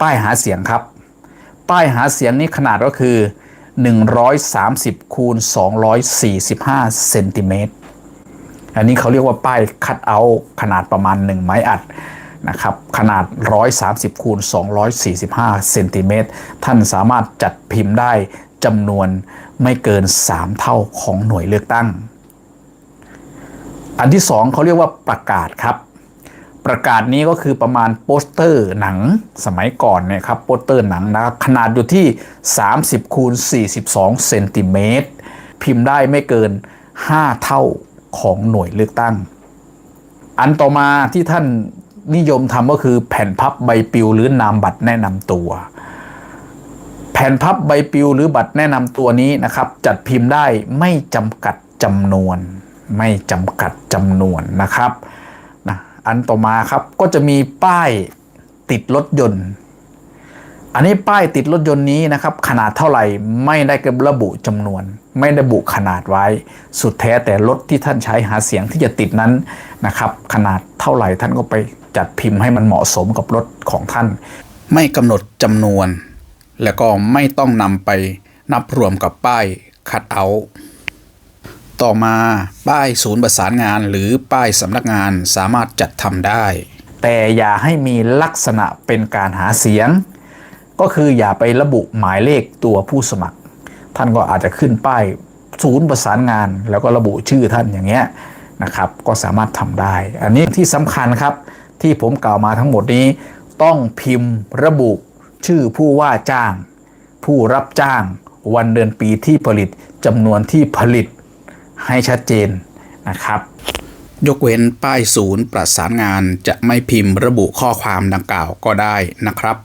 ป้ายหาเสียงครับ ป้ายหาเสียงนี้ขนาดก็คือ 130คูณ245เซนติเมตรอันนี้เขาเรียกว่าป้ายคัดเอาขนาดประมาณ 1 ไม้อัดนะครับขนาด 130คูณ245เซนติเมตรท่านสามารถจัดพิมพ์ได้จำนวนไม่เกิน 3 เท่าของหน่วยเลือกตั้ง อันที่ 2เขาเรียกว่าประกาศครับ ประกาศนี้ก็คือประมาณโปสเตอร์หนังสมัยก่อนเนี่ยครับโปสเตอร์หนังนะครับขนาดอยู่ที่ 30คูณ42เซนติเมตรพิมพ์ได้ไม่เกิน 5 เท่าของหน่วยเลือกตั้ง อันต่อมาที่ท่านนิยมทำก็คือแผ่นพับใบปลิวหรือนามบัตรแนะนำตัว แผ่นพับใบปลิวหรือบัตรแนะนำตัวนี้นะครับ จัดพิมพ์ได้ไม่จำกัดจำนวน ไม่จำกัดจำนวนนะครับ อันต่อมาครับก็จะมีป้ายติดรถยนต์ อันนี้ป้ายติดรถยนต์นี้นะครับ ขนาดเท่าไหร่ไม่ได้ระบุจำนวน ไม่ได้ระบุขนาดไว้ สุดแท้แต่รถที่ท่านใช้หาเสียงที่จะติดนั้นนะครับ ขนาดเท่าไหร่ท่านก็ไปจัดพิมพ์ให้มันเหมาะสมกับรถของท่าน ไม่กำหนดจำนวน แล้วก็ไม่ต้องนำไปนับรวมกับป้ายคัดเอาท์ ต่อมาป้ายศูนย์ประสานงานหรือป้ายสำนักงานสามารถจัดทำได้ แต่อย่าให้มีลักษณะเป็นการหาเสียง ก็คืออย่าไประบุหมายเลขตัวผู้สมัคร ท่านก็อาจจะขึ้นป้ายศูนย์ประสานงาน แล้วก็ระบุชื่อท่านอย่างเงี้ยนะครับ ก็สามารถทำได้ อันนี้ที่สำคัญครับที่ผมกล่าวมาทั้งหมดนี้ ต้องพิมพ์ระบุชื่อผู้ว่าจ้าง ผู้รับจ้าง วันเดือนปีที่ผลิตจำนวนที่ผลิต ให้ชัดเจนนะครับ ยกเว้นป้ายศูนย์ประสานงานจะไม่พิมพ์ระบุข้อความดังกล่าวก็ได้นะครับ